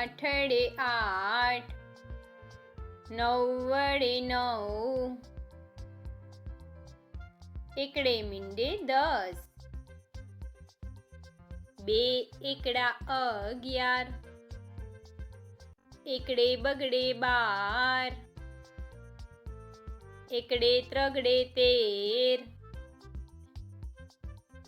આઠડે આઠ, નવ વડે નવ, એકડે મીંડે દસ, બે એકડા અગિયાર, એકડે બગડે બાર, એકડે ત્રગડે તેર,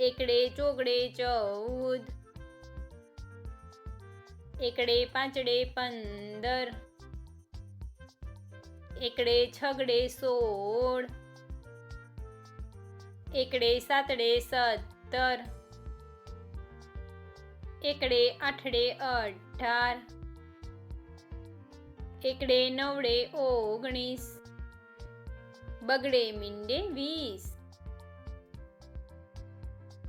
એકડે ચોગડે ચૌદ એકડે પાંચડે પંદર. એકડે છગડે સોળ. એકડે સાતડે સત્તર. એકડે આઠડે અઢાર. એકડે નવડે ઓગણીસ. બગડે મીંડે વીસ.